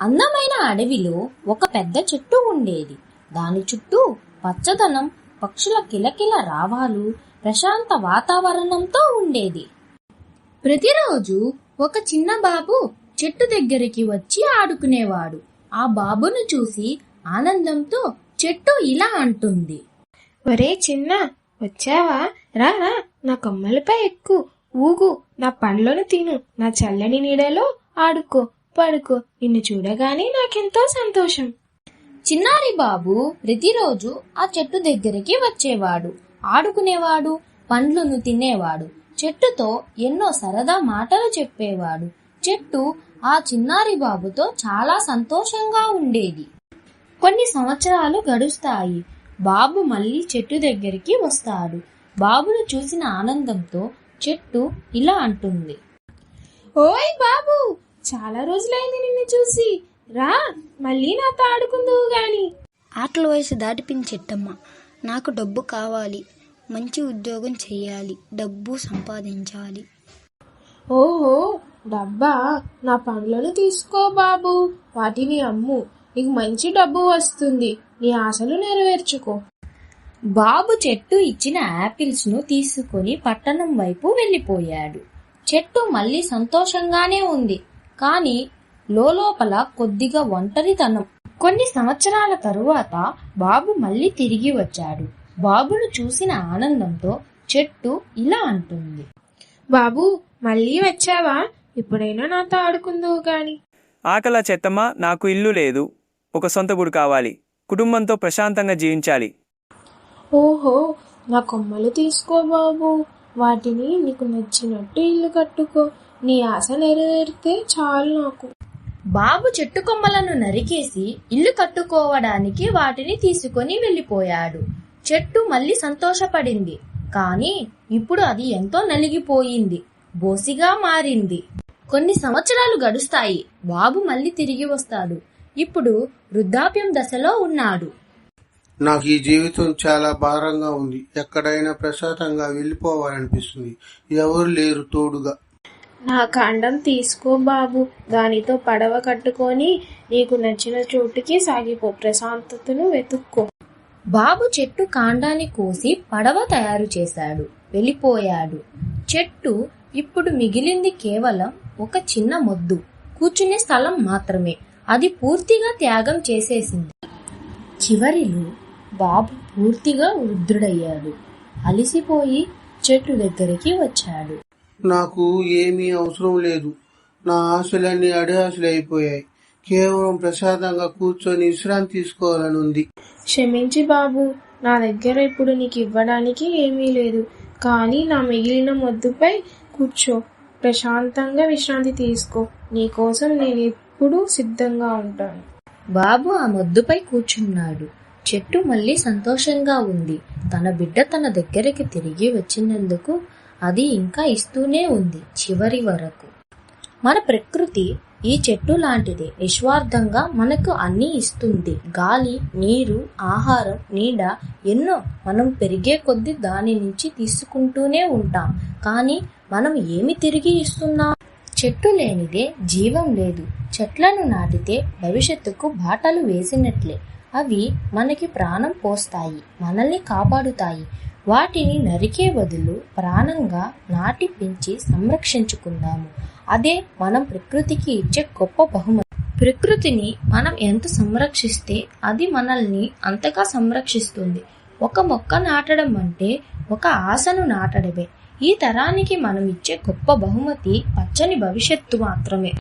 అందమైన అడవిలో ఒక పెద్ద చెట్టు ఉండేది. దాని చుట్టూ పచ్చదనం పక్షుల కిలకిల రావాలు ప్రశాంత వాతావరణంతో ఉండేది. ప్రతిరోజు ఒక చిన్న బాబు చెట్టు దగ్గరికి వచ్చి ఆడుకునేవాడు. ఆ బాబును చూసి ఆనందంతో చెట్టు ఇలా అంటుంది. ఒరే చిన్న వచ్చావా? రా రా నా కొమ్మలపై ఎక్కు. ఊగు నా పండ్లను తిను. నా చల్లని నీడలో ఆడుకో. పడుకో. నిన్ను చూడగానే నాకెంతో సంతోషం. చిన్నారి బాబు ప్రతిరోజు ఆ చెట్టు దగ్గరికి వచ్చేవాడు. ఆడుకునేవాడు పండ్లను తినేవాడు. చెట్టుతో ఎన్నో సరదా మాటలు చెప్పేవాడు. చెట్టు ఆ చిన్నారి బాబుతో చాలా సంతోషంగా ఉండేది. కొన్ని సంవత్సరాలు గడుస్తాయి. బాబు మళ్ళీ చెట్టు దగ్గరికి వస్తాడు. బాబును చూసిన ఆనందంతో చెట్టు ఇలా అంటుంది. ఓయ్ బాబు చాలా రోజులైంది నిన్ను చూసి. రా మళ్ళీ నాతో ఆడుకుందువు గాని. ఆటల వయసు దాటిపించెట్టమ్మ. నాకు డబ్బు కావాలి. మంచి ఉద్యోగం చేయాలి. డబ్బు సంపాదించాలి. ఓహో డబ్బా? నా పండ్లను తీసుకో బాబు. వాటిని అమ్ము. నీకు మంచి డబ్బు వస్తుంది. నీ ఆశలు నెరవేర్చుకో. బాబు చెట్టు ఇచ్చిన యాపిల్స్ను తీసుకుని పట్టణం వైపు వెళ్ళిపోయాడు. చెట్టు మళ్ళీ సంతోషంగానే ఉంది. కానీ లోపల కొద్దిగా ఒంటరితనం. కొన్ని సంవత్సరాల తరువాత బాబు మళ్ళీ తిరిగి వచ్చాడు. బాబును చూసిన ఆనందంతో చెట్టు ఇలా అంటుంది. బాబు మళ్ళీ వచ్చావా? ఇప్పుడైనా నాతో ఆడుకుందువు గాని. ఆకలా చెత్తమ్మ నాకు ఇల్లు లేదు. ఒక సొంత గుడి కావాలి. కుటుంబంతో ప్రశాంతంగా జీవించాలి. ఓహో నా కొమ్మలు తీసుకో బాబు. వాటిని నీకు నచ్చినట్టు ఇల్లు కట్టుకో. నీ ఆశ నెరవేరితే చాలు నాకు. బాబు చెట్టు కొమ్మలను నరికేసి ఇల్లు కట్టుకోవడానికి వాటిని తీసుకొని వెళ్ళిపోయాడు. చెట్టు మళ్ళీ సంతోషపడింది. కానీ ఇప్పుడు అది ఎంతో నలిగిపోయింది. బోసిగా మారింది. కొన్ని సంవత్సరాలు గడుస్తాయి. బాబు మళ్ళీ తిరిగి వస్తాడు. ఇప్పుడు వృద్ధాప్యం దశలో ఉన్నాడు. నాకు ఈ జీవితం చాలా భారంగా ఉంది. ఎక్కడైనా ప్రశాంతంగా వెళ్ళిపోవాలనిపిస్తుంది. ఎవరు లేరు తోడుగా. నా కాండం తీసుకో బాబు. దానితో పడవ కట్టుకొని నీకు నచ్చిన చోటుకి సాగిపో. ప్రశాంతతను వెతుక్కో. బాబు చెట్టు కాండాన్ని కోసి పడవ తయారు చేశాడు. వెళ్ళిపోయాడు. చెట్టు ఇప్పుడు మిగిలింది కేవలం ఒక చిన్న మొద్దు. కూర్చునే స్థలం మాత్రమే. అది పూర్తిగా త్యాగం చేసేసింది. చివరిలో బాబు పూర్తిగా వృద్ధుడయ్యాడు. అలిసిపోయి చెట్టు దగ్గరికి వచ్చాడు. నాకు ఏమీ అవసరం లేదు. నా ఆశలన్నీ అడియాశలు అయిపోయాయి కేవలం ప్రశాంతంగా కూర్చొని విశ్రాంతి తీసుకోవాలని ఉంది క్షమించి బాబు నా దగ్గర ఇప్పుడు నీకు ఇవ్వడానికి ఏమీ లేదు. కానీ నా మిగిలిన మొద్దుపై కూర్చో. ప్రశాంతంగా విశ్రాంతి తీసుకో. నీకోసం నేను ఎప్పుడూ సిద్ధంగా ఉంటాను. బాబు ఆ మొద్దుపై కూర్చున్నాడు. చెట్టు మళ్ళీ సంతోషంగా ఉంది. తన బిడ్డ తన దగ్గరికి తిరిగి వచ్చినందుకు అది ఇంకా ఇస్తూనే ఉంది చివరి వరకు. మన ప్రకృతి ఈ చెట్టు లాంటిది. నిస్వార్థంగా మనకు అన్నీ ఇస్తుంది. గాలి నీరు ఆహారం నీడ ఎన్నో మనం పెరిగే కొద్దీ దాని నుంచి తీసుకుంటూనే ఉంటాం. కానీ మనం ఏమి తిరిగి ఇస్తున్నాం? చెట్టు లేనిదే జీవం లేదు. చెట్లను నాటితే భవిష్యత్తుకు బాటలు వేసినట్లే. అవి మనకి ప్రాణం పోస్తాయి మనల్ని కాపాడుతాయి. వాటిని నరికే బదులు ప్రాణంగా నాటి పెంచి సంరక్షించుకుందాము. అదే మనం ప్రకృతికి ఇచ్చే గొప్ప బహుమతి. ప్రకృతిని మనం ఎంత సంరక్షిస్తే అది మనల్ని అంతగా సంరక్షిస్తుంది. ఒక మొక్క నాటడం అంటే ఒక ఆశను నాటడమే. ఈ తరానికి మనం ఇచ్చే గొప్ప బహుమతి పచ్చని భవిష్యత్తు మాత్రమే.